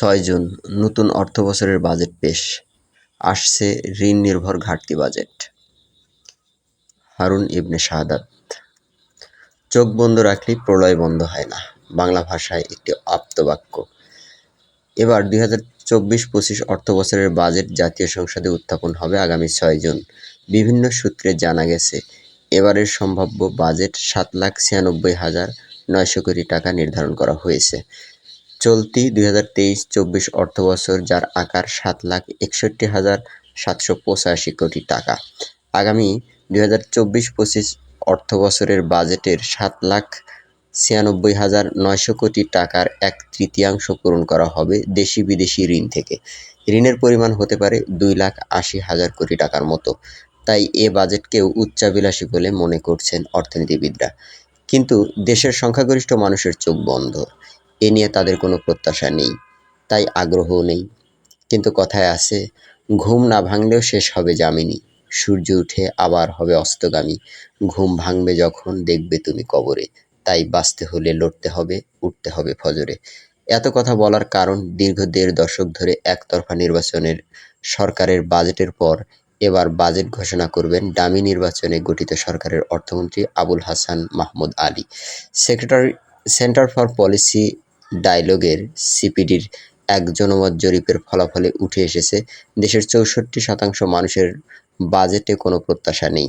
ছয় জুন নতুন অর্থবছরের বাজেট পেশ, আসছে ঋণ নির্ভর ঘাটতি বাজেট। হারুন ইবনে শাহাদাৎ চোখ বন্ধ রাখলেই প্রলয় বন্ধ হয় না। বাংলা ভাষায় একটি আপ্তবাক্য এবার দুই হাজার চব্বিশ পঁচিশ অর্থবছরের বাজেট জাতীয় সংসদে উত্থাপন হবে আগামী ছয় জুন। বিভিন্ন সূত্রে জানা গেছে এবারের সম্ভাব্য বাজেট সাত লাখ ছিয়ানব্বই হাজার নয়শো কোটি টাকা নির্ধারণ করা হয়েছে। চলতি দুই হাজার তেইশ চব্বিশ অর্থবছর, যার আকার সাত লাখ একষট্টি হাজার সাতশো পঁচাশি কোটি টাকা। আগামী দুই হাজার চব্বিশ পঁচিশ অর্থবছরের বাজেটের সাত লাখ ছিয়ানব্বই হাজার নয়শো কোটি টাকার এক তৃতীয়াংশ পূরণ করা হবে দেশি বিদেশি ঋণ থেকে। ঋণের পরিমাণ হতে পারে দুই লাখ আশি হাজার কোটি টাকার মতো। তাই এ বাজেটকেও উচ্চাভিলাষী বলে মনে করছেন অর্থনীতিবিদরা। কিন্তু দেশের সংখ্যাগরিষ্ঠ মানুষের চোখ বন্ধ। এ নিয়ে তাদের কোনো প্রত্যাশা নেই, তাই আগ্রহও নেই। কিন্তু কথায় আছে, ঘুম না ভাঙলেও শেষ হবে জামিনী সূর্য উঠে আবার হবে অস্তগামী। ঘুম ভাঙবে যখন দেখবে তুমি কবরে। তাই বাঁচতে হলে লড়তে হবে, উঠতে হবে ফজরে। এত কথা বলার কারণ দীর্ঘ দেড় দশক ধরে একতরফা নির্বাচনের সরকারের বাজেটের পর এবার বাজেট ঘোষণা করবেন ডামি নির্বাচনে গঠিত সরকারের অর্থমন্ত্রী Abul Hasan Mahmood Ali. Secretary, centre for policy ডায়লগের সিপিডির এক জনমত জরিপের ফলাফলে উঠে এসেছে দেশের চৌষট্টি শতাংশ মানুষের বাজেটে কোনো প্রত্যাশা নেই।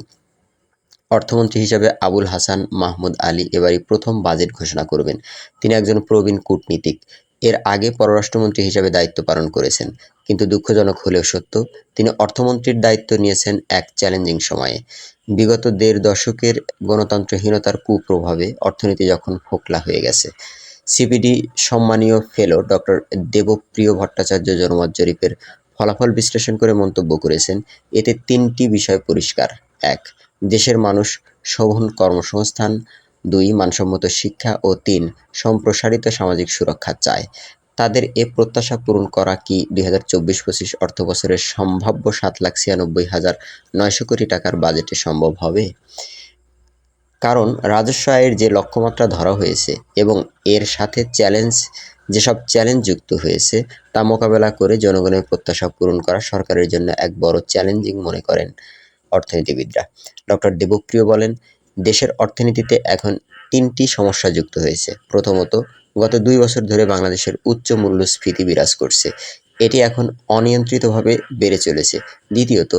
অর্থমন্ত্রী হিসাবে আবুল হাসান মাহমুদ আলী এবারই প্রথম বাজেট ঘোষণা করবেন। তিনি একজন প্রবীণ কূটনীতিক। এর আগে পররাষ্ট্রমন্ত্রী হিসাবে দায়িত্ব পালন করেছেন। কিন্তু দুঃখজনক হলেও সত্য, তিনি অর্থমন্ত্রীর দায়িত্ব নিয়েছেন এক চ্যালেঞ্জিং সময়ে। বিগত দেড় দশকের গণতন্ত্রহীনতার কুপ্রভাবে অর্থনীতি যখন ফোকলা হয়ে গেছে সিপিডি সম্মানীয় ফেলো ডক্টর দেবপ্রিয় ভট্টাচার্য জনমত জরিপের ফলাফল বিশ্লেষণ করে মন্তব্য করেছেন। এতে তিনটি বিষয় পরিষ্কার। এক, দেশের মানুষ শোভন কর্মসংস্থান। দুই, মানসম্মত শিক্ষা। ও তিন, সম্প্রসারিত সামাজিক সুরক্ষা চায় তাদের এ প্রত্যাশা পূরণ করা কি দুই হাজার চব্বিশ পঁচিশ অর্থবছরের সম্ভাব্য সাত লাখ ছিয়ানব্বই হাজার নয়শো কোটি টাকার বাজেটে সম্ভব হবে? কারণ রাজস্ব আয়ের যে লক্ষ্যমাত্রা ধরা হয়েছে এবং এর সাথে চ্যালেঞ্জ, যেসব চ্যালেঞ্জ যুক্ত হয়েছে, তা মোকাবেলা করে জনগণের প্রত্যাশা পূরণ করা সরকারের জন্য এক বড় চ্যালেঞ্জিং মনে করেন অর্থনীতিবিদরা। ডক্টর দেবপ্রিয় বলেন, দেশের অর্থনীতিতে এখন তিনটি সমস্যা যুক্ত হয়েছে। প্রথমত, গত দুই বছর ধরে বাংলাদেশের উচ্চ মূল্যস্ফীতি বিরাজ করছে। এটি এখন অনিয়ন্ত্রিতভাবে বেড়ে চলেছে। দ্বিতীয়ত,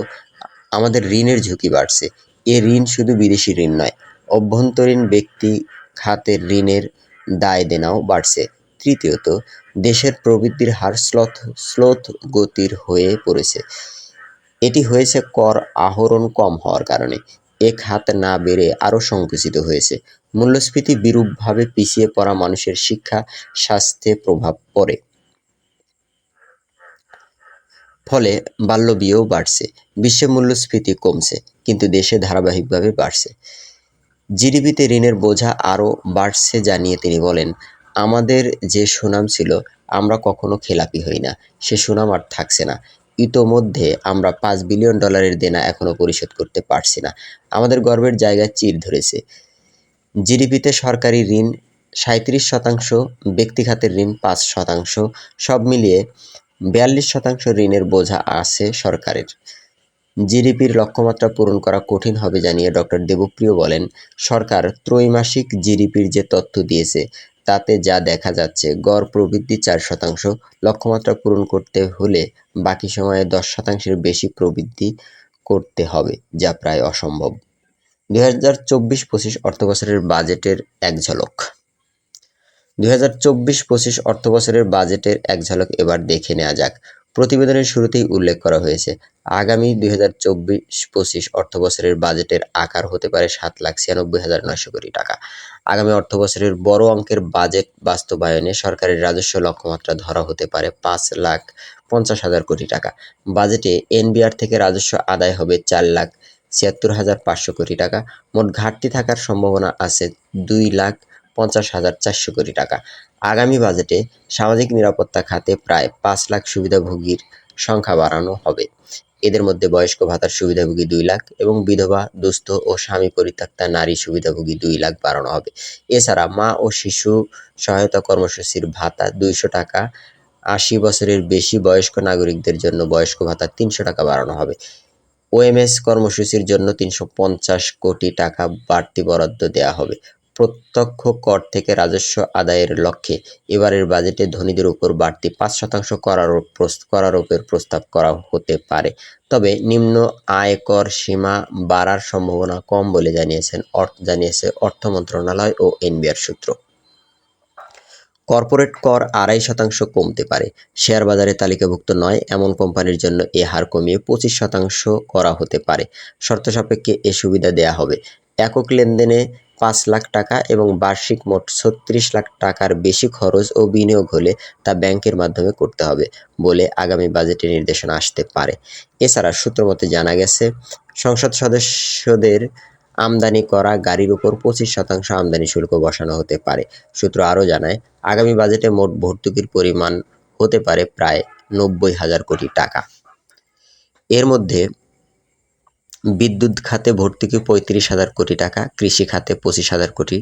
আমাদের ঋণের ঝুঁকি বাড়ছে। এ ঋণ শুধু বিদেশি ঋণ নয় অভ্যন্তরীণ ব্যক্তি খাতের ঋণের দায় দেনাও বাড়ছে। তৃতীয়ত, দেশের প্রবৃদ্ধির হার স্লথ, স্লোথ গতির হয়ে পড়েছে। এটি হয়েছে কর আহরণ কম হওয়ার কারণে। এ খাত না বেড়ে আরও সংকুচিত হয়েছে। মূল্যস্ফীতি বিরূপভাবে পিছিয়ে পড়া মানুষের শিক্ষা, স্বাস্থ্যে প্রভাব পড়ে। ফলে বাল্যবিয়েও বাড়ছে। বিশ্বে মূল্যস্ফীতি কমছে, কিন্তু দেশে ধারাবাহিকভাবে বাড়ছে। জিডিপিতে ঋণের বোঝা আরও বাড়ছে জানিয়ে তিনি বলেন, আমাদের যে সুনাম ছিল, আমরা কখনো খেলাপি হই না। সে সুনাম আর থাকছে না। ইতোমধ্যে আমরা পাঁচ বিলিয়ন ডলারের দেনা এখনও পরিশোধ করতে পারছি না। আমাদের গর্বের জায়গায় চির ধরেছে। জিডিপিতে সরকারি ঋণ সাঁত্রিশ শতাংশ ব্যক্তিখাতের ঋণ পাঁচ শতাংশ, সব মিলিয়ে বিয়াল্লিশ শতাংশ ঋণের বোঝা আছে সরকারের। জিডিপির লক্ষ্যমাত্রা পূরণ করা কঠিন হবে জানিয়ে ডক্টর দেবপ্রিয় বলেন। সরকার ত্রৈমাসিক জিডিপির যে তথ্য দিয়েছে, তাতে যা দেখা যাচ্ছে, গড় প্রবৃদ্ধি চার শতাংশ। লক্ষ্যমাত্রা পূরণ করতে হলে বাকি সময়ে দশ শতাংশের বেশি প্রবৃদ্ধি করতে হবে, যা প্রায় অসম্ভব। দুই হাজার চব্বিশ পঁচিশ অর্থবছরের বাজেটের এক ঝলক। দুই হাজার চব্বিশ পঁচিশ অর্থবছরের বাজেটের এক ঝলক এবার দেখে নেওয়া যাক। প্রতিবেদনের শুরুতেই উল্লেখ করা হয়েছে, আগামী দুই হাজার চব্বিশ পঁচিশ অর্থবছরের বাজেটের আকার হতে পারে সাত লাখ ছিয়ানব্বই হাজার নয়শো কোটি টাকা। আগামী অর্থবছরের বড় অঙ্কের বাজেট বাস্তবায়নে সরকারের রাজস্ব লক্ষ্যমাত্রা ধরা হতে পারে পাঁচ লাখ পঞ্চাশ হাজার কোটি টাকা। বাজেটে এনবিআর থেকে রাজস্ব আদায় হবে চার লাখ ছিয়াত্তর হাজার পাঁচশো কোটি টাকা। মোট ঘাটতি থাকার সম্ভাবনা আছে দুই লাখ পঞ্চাশ হাজার চারশো কোটি টাকা। আগামী বাজেটে সামাজিক নিরাপত্তা খাতে প্রায় পাঁচ লাখ সুবিধাভোগীর সংখ্যা বাড়ানো হবে। এদের মধ্যে বয়স্ক ভাতার সুবিধাভোগী দুই লাখ এবং বিধবা, দুস্থ ও স্বামী পরিত্যক্তা নারী সুবিধাভোগী দুই লাখ বাড়ানো হবে। এছাড়া মা ও শিশু সহায়তা কর্মসূচির ভাতা দুইশো টাকা। আশি বছরের বেশি বয়স্ক নাগরিকদের জন্য বয়স্ক ভাতা তিনশো টাকা বাড়ানো হবে। ওএমএস কর্মসূচির জন্য তিনশো পঞ্চাশ কোটি টাকা বাড়তি বরাদ্দ দেওয়া হবে। প্রত্যক্ষ কর থেকে রাজস্ব আদায়ের লক্ষ্যে এবারের বাজেটে ধনীদের উপর বাড়তি পাঁচ শতাংশ করার করারোপের প্রস্তাব করা হতে পারে। তবে নিম্ন আয়কর সীমা বাড়ার সম্ভাবনা কম বলে জানিয়েছেন জানিয়েছে অর্থ মন্ত্রণালয় ও এনবিআর সূত্র। কর্পোরেট কর আড়াই শতাংশ কমতে পারে। শেয়ার বাজারে তালিকাভুক্ত নয়, এমন কোম্পানির জন্য এ হার কমিয়ে পঁচিশ শতাংশ করা হতে পারে। শর্ত সাপেক্ষে এ সুবিধা দেয়া হবে। একক লেনদেনে পাঁচ লাখ টাকা এবং বার্ষিক মোট ছত্রিশ লাখ টাকার বেশি খরচ ও বিনিয়োগ হলে তা ব্যাংকের মাধ্যমে করতে হবে বলে আগামী বাজেটে নির্দেশনা আসতে পারে। এছাড়া সূত্রমতে জানা গেছে, সংসদ সদস্যদের আমদানি করা গাড়ির উপর পঁচিশ শতাংশ আমদানি শুল্ক বসানো হতে পারে। সূত্র আরও জানায়, আগামী বাজেটে মোট ভর্তুকির পরিমাণ হতে পারে প্রায় নব্বই হাজার কোটি টাকা। এর মধ্যে বিদ্যুৎ খাতে ভর্তুকি পঁয়ত্রিশ হাজার কোটি টাকা, কৃষি খাতে পঁচিশ হাজার কোটি,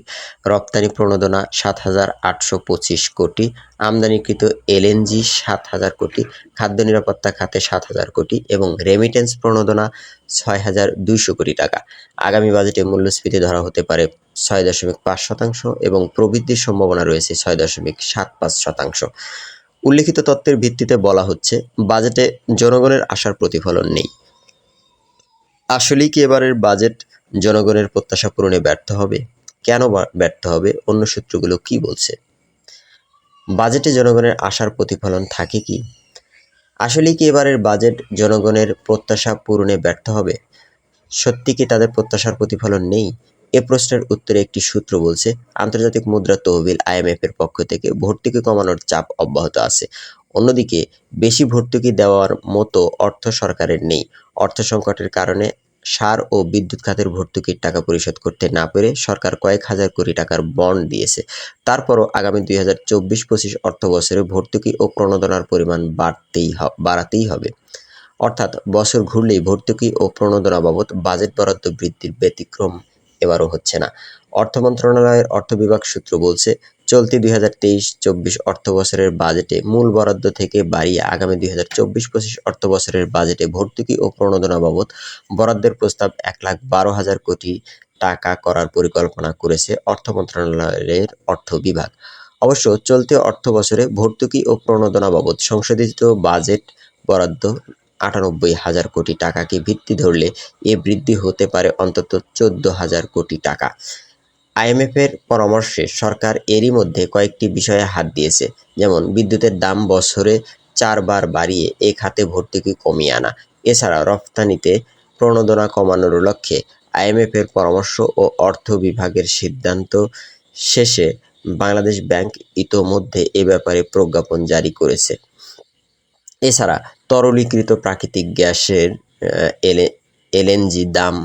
রপ্তানি প্রণোদনা সাত হাজার আটশো পঁচিশ কোটি, আমদানিকৃত এলএনজি সাত হাজার কোটি, খাদ্য নিরাপত্তা খাতে সাত হাজার কোটি এবং রেমিটেন্স প্রণোদনা ছয় হাজার দুইশো কোটি টাকা। আগামী বাজেটে মূল্যস্ফীতি ধরা হতে পারে ছয় দশমিক পাঁচ শতাংশ এবং প্রবৃদ্ধির সম্ভাবনা রয়েছে ছয় দশমিক সাত পাঁচ শতাংশ। উল্লিখিত তত্ত্বের ভিত্তিতে বলা হচ্ছে, বাজেটে জনগণের আশার প্রতিফলন নেই। আসলেই কি এবারের বাজেট জনগণের প্রত্যাশা পূরণে ব্যর্থ হবে? কেন ব্যর্থ হবে? অন্য সূত্রগুলো কি বলছে? বাজেটে জনগণের আশার প্রতিফলন থাকে কি? আসলেই কি এবারের বাজেট জনগণের প্রত্যাশা পূরণে ব্যর্থ হবে? সত্যি কি তাদের প্রত্যাশার প্রতিফলন নেই? এ প্রশ্নের উত্তরে একটি সূত্র বলছে, আন্তর্জাতিক মুদ্রা তহবিল আইএমএফ এর পক্ষ থেকে ভর্তুকি কমানোর চাপ অব্যাহত আছে। অন্যদিকে, বেশি ভর্তুকি দেওয়ার মতো অর্থ সরকারের নেই। অর্থ সংকটের কারণে সার ও বিদ্যুৎ খাতের ভর্তুকির টাকা পরিশোধ করতে না পেরে সরকার কয়েক হাজার কোটি টাকার বন্ড দিয়েছে। তারপরও আগামী দুই হাজার চব্বিশ পঁচিশ অর্থ বছরে ভর্তুকি ও প্রণোদনার পরিমাণ বাড়তেই বাড়াতেই হবে। অর্থাৎ বছর ঘুরলেই ভর্তুকি ও প্রণোদনা বাবদ বাজেট বরাদ্দ বৃদ্ধির ব্যতিক্রম এবারও হচ্ছে না। অর্থ মন্ত্রণালয়ের অর্থ বিভাগ সূত্র বলছে, চলতি দুই হাজার তেইশ চব্বিশ অর্থ বছরের বাজেটে মূল বরাদ্দ থেকে বাড়িয়ে আগামী দুই হাজার চব্বিশ পঁচিশ অর্থ বছরের বাজেটে ভর্তুকি ও প্রণোদনা বাবদ বরাদ্দের প্রস্তাব এক লাখ বারো হাজার কোটি টাকা করার পরিকল্পনা করেছে অর্থ মন্ত্রণালয়ের অর্থ বিভাগ। অবশ্য চলতি অর্থ বছরে ভর্তুকি ও প্রণোদনা বাবদ সংশোধিত বাজেট বরাদ্দ আটানব্বই হাজার কোটি টাকাকে ভিত্তি ধরলে এ বৃদ্ধি হতে পারে অন্তত চোদ্দ হাজার কোটি টাকা। আইএমএফের পরামর্শে সরকার এরই মধ্যে কয়েকটি বিষয়ে হাত দিয়েছে, যেমন বিদ্যুতের দাম বছরে চারবার বাড়িয়ে এ খাতে ভর্তুকি কমিয়ে আনা। এছাড়া রফতানিতে প্রণোদনা কমানোর লক্ষ্যে আইএমএফের পরামর্শ ও অর্থ বিভাগের সিদ্ধান্ত শেষে বাংলাদেশ ব্যাংক ইতোমধ্যে এ ব্যাপারে প্রজ্ঞাপন জারি করেছে। এছাড়া তরলীকৃত প্রাকৃতিক গ্যাসের এলে, এলএনজি দাম,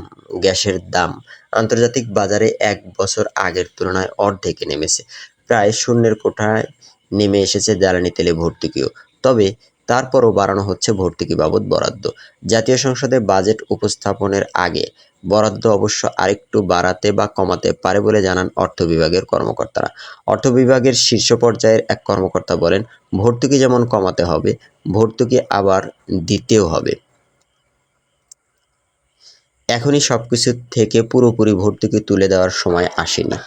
গ্যাসের দাম আন্তর্জাতিক বাজারে এক বছর আগের তুলনায় অর্ধেকে নেমেছে। প্রায় শূন্যের কোঠায় নেমে এসেছে জ্বালানি তেলে ভর্তুকিও তবে তারপরও বাড়ানো হচ্ছে ভর্তুকি বাবদ বরাদ্দ। জাতীয় সংসদে বাজেট উপস্থাপনের আগে বরাদ্দ অবশ্য আরেকটু বাড়াতে বা কমাতে পারে বলে জানান অর্থ বিভাগের কর্মকর্তারা। অর্থ বিভাগের শীর্ষ পর্যায়ের এক কর্মকর্তা বলেন, ভর্তুকি যেমন কমাতে হবে, ভর্তুকি আবার দিতেও হবে। এখনই সব কিছু থেকে পুরোপুরি ভর্তুকি তুলে দেওয়ার সময় আসেনি।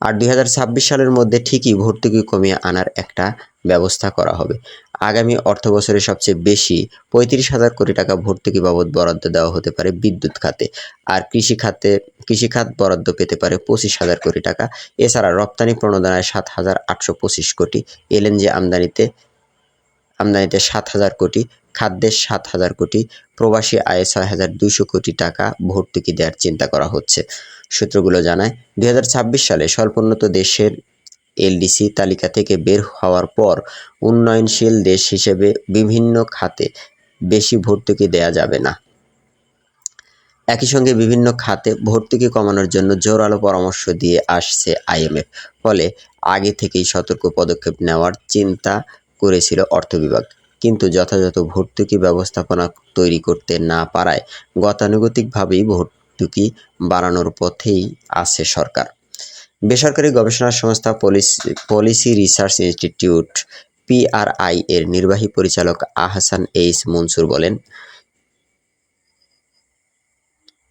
আর দুই হাজার ছাব্বিশ সালের মধ্যে ঠিকই ভর্তুকি কমিয়ে আনার একটা ব্যবস্থা করা হবে। আগামী অর্থ বছরে সবচেয়ে বেশি পঁয়ত্রিশ হাজার কোটি টাকা ভর্তুকি বাবদ বরাদ্দ দেওয়া হতে পারে বিদ্যুৎ খাতে। আর কৃষি খাতে, কৃষি খাত বরাদ্দ পেতে পারে পঁচিশ হাজার কোটি টাকা। এছাড়া রপ্তানি প্রণোদনায় সাত হাজার আটশো পঁচিশ কোটি, এলএনজি আমদানিতে আমদানিতে সাত হাজার কোটি খাদ্যের সাত হাজার কোটি, প্রবাসী আয়ে ছয় হাজার দুশো কোটি টাকা ভর্তুকি দেওয়ার চিন্তা করা হচ্ছে। সূত্রগুলো জানায় দু হাজার ছাব্বিশ সালে স্বল্পোন্নত দেশের এলডিসি তালিকা থেকে বের হওয়ার পর উন্নয়নশীল দেশ হিসেবে বিভিন্ন খাতে বেশি ভর্তুকি দেয়া যাবে না। একই সঙ্গে বিভিন্ন খাতে ভর্তুকি কমানোর জন্য জোরালো পরামর্শ দিয়ে আসছে আইএমএফ, ফলে আগে থেকেই সতর্ক পদক্ষেপ নেওয়ার চিন্তা করেছিল অর্থ বিভাগ। কিন্তু যথাযথ ভর্তুকি ব্যবস্থাপনা তৈরি করতে না পারায় গতানুগতিকভাবেই ভর্তুকি বাড়ানোর পথেই আছে সরকার। বেসরকারি গবেষণা সংস্থা policy policy research institute, PRI এর নির্বাহী পরিচালক আহসান এইচ মনসুর বলেন,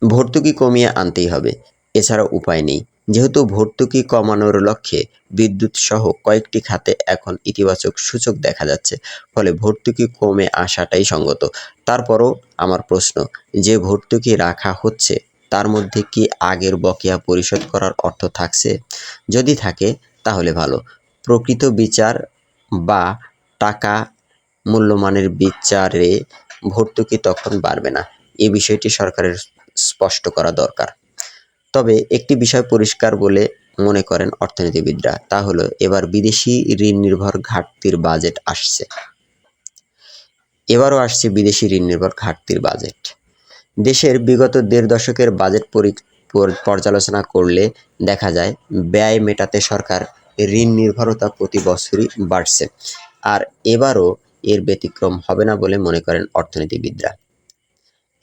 ভর্তুকি কমিয়ে আনতেই হবে। এছাড়া উপায় নেই। যেহেতু ভর্তুকি কমানোর লক্ষ্যে বিদ্যুৎ সহ কয়েকটি খাতে এখন ইতিবাচক সূচক দেখা যাচ্ছে, ফলে ভর্তুকি কমে আসাটাই সঙ্গত। তারপরও আমার প্রশ্ন, যে ভর্তুকি রাখা হচ্ছে তার মধ্যে কি আগের বকেয়া পরিশোধ করার অর্থ থাকছে? যদি থাকে, তাহলে ভালো। প্রকৃত বিচার বা টাকা মূল্যমানের বিচারে ভর্তুকি তখন বাড়বে না। এ বিষয়টি সরকারের স্পষ্ট করা দরকার। তবে একটি বিষয় পরিষ্কার বলে মনে করেন অর্থনীতিবিদরা, তা হলো এবার বিদেশি ঋণ নির্ভর ঘাটতির বাজেট আসছে। এবারও আসছে বিদেশি ঋণ নির্ভর ঘাটতির বাজেট। দেশের বিগত দেড় দশকের বাজেট পর্যালোচনা করলে দেখা যায়, ব্যয় মেটাতে সরকার ঋণ নির্ভরতা প্রতি বছরই বাড়ছে। আর এবারও এর ব্যতিক্রম হবে না বলে মনে করেন অর্থনীতিবিদরা।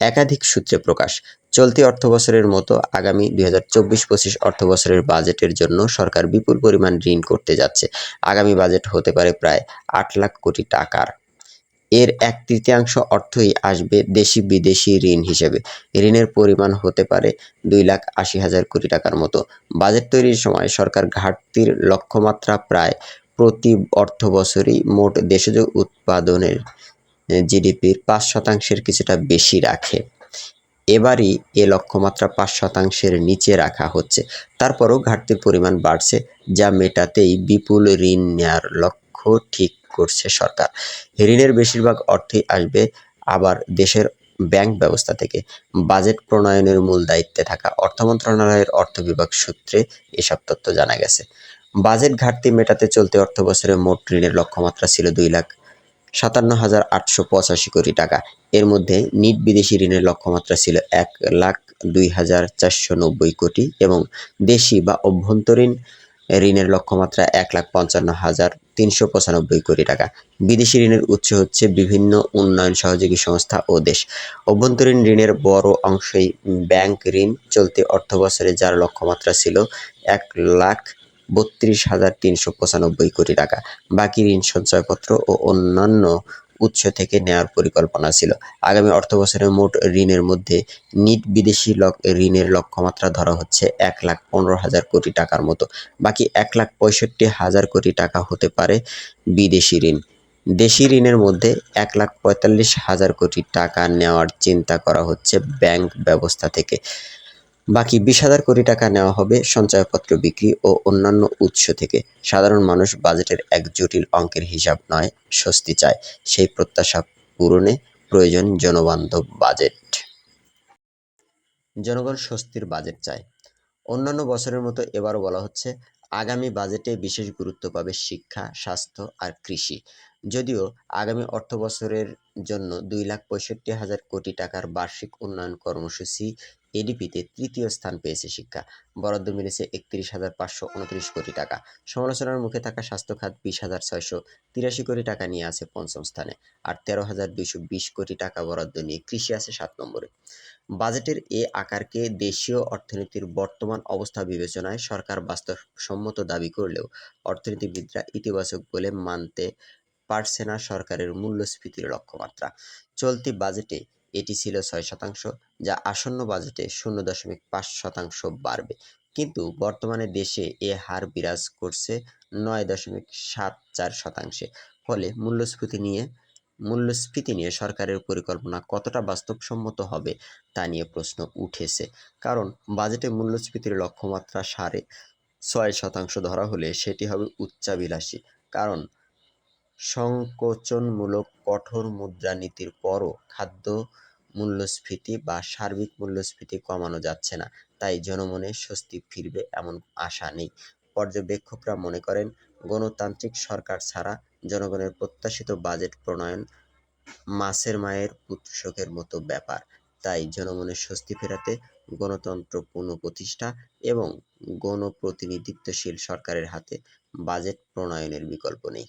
একাধিক সূত্রে প্রকাশ, চলতি অর্থবছরের মতো আগামী দুই হাজার চব্বিশ পঁচিশ অর্থবছরের বাজেটের জন্য সরকার বিপুল পরিমাণ ঋণ করতে যাচ্ছে। আগামী বাজেট হতে পারে প্রায় আট লাখ কোটি টাকার। এর এক তৃতীয়াংশ অর্থই আসবে দেশি বিদেশি ঋণ হিসেবে। ঋণের পরিমাণ হতে পারে দুই লাখ আশি হাজার কোটি টাকার মতো। বাজেট তৈরির সময় সরকার ঘাটতির লক্ষ্যমাত্রা প্রায় প্রতি অর্থ বছরই মোট দেশজ উৎপাদনের জিডিপির পাঁচ শতাংশের কিছুটা বেশি রাখে। এবারই এ লক্ষ্যমাত্রা পাঁচ শতাংশের নিচে রাখা হচ্ছে। তারপরও ঘাটতির পরিমাণ বাড়ছে, যা মেটাতেই বিপুল ঋণ নেয়ার লক্ষ্য। ঠিক করছে সরকার। ঋণের বেশিরভাগ অর্থই আসবে আবার দেশের ব্যাংক ব্যবস্থা থেকে। বাজেট প্রণয়নের মূল দায়িত্বে থাকা অর্থ মন্ত্রণালয়ের অর্থ বিভাগ সূত্রে এসব তথ্য জানা গেছে। বাজেট ঘাটতি মেটাতে চলতি অর্থ বছরে মোট ঋণের লক্ষ্যমাত্রা ছিল দুই লাখ সাতান্ন হাজার আটশো পঁচাশি কোটি টাকা। এর মধ্যে নিট বিদেশি ঋণের লক্ষ্যমাত্রা ছিল এক লাখ দুই হাজার চারশো নব্বই কোটি এবং দেশি বা অভ্যন্তরীণ ঋণের লক্ষ্যমাত্রা এক লাখ পঞ্চান্ন হাজার তিনশো পঁচানব্বই কোটি টাকা। বিদেশি ঋণের উৎস হচ্ছে বিভিন্ন উন্নয়ন সহযোগী সংস্থা ও দেশ। অভ্যন্তরীণ ঋণের বড় অংশই ব্যাংক ঋণ। চলতি অর্থবছরে যার লক্ষ্যমাত্রা ছিল এক লাখ বত্রিশ হাজার তিনশো পঁচানব্বই কোটি টাকা। বাকি ঋণ সঞ্চয়পত্র ও অন্যান্য উৎস থেকে নেওয়ার পরিকল্পনা ছিল। আগামী অর্থবছরের মোট ঋণের মধ্যে নিট বিদেশি ঋণের লক্ষ্যমাত্রা ধরা হচ্ছে এক লাখ পনেরো হাজার কোটি টাকার মতো। বাকি এক লাখ পঁয়ষট্টি হাজার কোটি টাকা হতে পারে বিদেশি ঋণ। দেশি ঋণের মধ্যে এক লাখ পঁয়তাল্লিশ হাজার কোটি টাকা নেওয়ার চিন্তা করা হচ্ছে ব্যাংক ব্যবস্থা থেকে। বাকি বিশ হাজার কোটি টাকা নেওয়া হবে সঞ্চয়পত্র বিক্রি ও অন্যান্য উৎস থেকে। সাধারণ মানুষ বাজেটের এক জটিল অঙ্কের হিসাব নয়, স্বস্তি চায়। সেই প্রত্যাশা পূরণে প্রয়োজন জনবান্ধব বাজেট। জনগণ স্বস্তির বাজেট চায়। অন্যান্য বছরের মতো এবারও বলা হচ্ছে, আগামী বাজেটে বিশেষ গুরুত্ব পাবে শিক্ষা, স্বাস্থ্য আর কৃষি। যদিও আগামী অর্থবছরের জন্য দুই লাখ পঁয়ষট্টি হাজার কোটি টাকার বার্ষিক উন্নয়ন কর্মসূচি এডিপিতে তৃতীয় স্থান পেয়েছে শিক্ষা। বরাদ্দ মিলেছে একত্রিশ হাজার পাঁচশো উনত্রিশ কোটি টাকা। সমালোচনার মুখে থাকা স্বাস্থ্য খাত বিশ হাজার ছয়শো তিরাশি কোটি টাকা নিয়ে আছে পঞ্চম স্থানে আর তেরো হাজার দুইশো বিশ কোটি টাকা বরাদ্দ নিয়ে কৃষি আছে সাত নম্বরে। বাজেটের এ আকারকে দেশীয় অর্থনীতির বর্তমান অবস্থা বিবেচনায় সরকার বাস্তবসম্মত দাবি করলেও অর্থনীতিবিদরা ইতিবাচক বলে মানতে পারছে না সরকারের মূল্যস্ফীতির লক্ষ্যমাত্রা। চলতি বাজেটে এটি ছিল ছয় শতাংশ, যা আসন্ন বাজেটে শূন্য দশমিক পাঁচ শতাংশ বাড়বে। কিন্তু বর্তমানে দেশে এ হার বিরাজ করছে নয় দশমিক সাত চার শতাংশে। ফলে মূল্যস্ফীতি নিয়ে মূল্যস্ফীতি নিয়ে সরকারের পরিকল্পনা কতটা বাস্তবসম্মত হবে তা নিয়ে প্রশ্ন উঠেছে। কারণ বাজেটে মূল্যস্ফীতির লক্ষ্যমাত্রা সাড়ে ছয় শতাংশ ধরা হলে সেটি হবে উচ্চাভিলাষী। কারণ সংকোচনমূলক কঠোর মুদ্রানীতির পরও খাদ্য মূল্যস্ফীতি বা সার্বিক মূল্যস্ফীতি কমানো যাচ্ছে না। তাই জনমনে স্বস্তি ফিরবে এমন আশা নেই। পর্যবেক্ষকরা মনে করেন, গণতান্ত্রিক সরকার ছাড়া জনগণের প্রত্যাশিত বাজেট প্রণয়ন মাছের মায়ের পুত্রশোকের মতো ব্যাপার। তাই জনমনের স্বস্তি ফেরাতে গণতন্ত্র পুনঃপ্রতিষ্ঠা এবং গণপ্রতিনিধিত্বশীল সরকারের হাতে বাজেট প্রণয়নের বিকল্প নেই।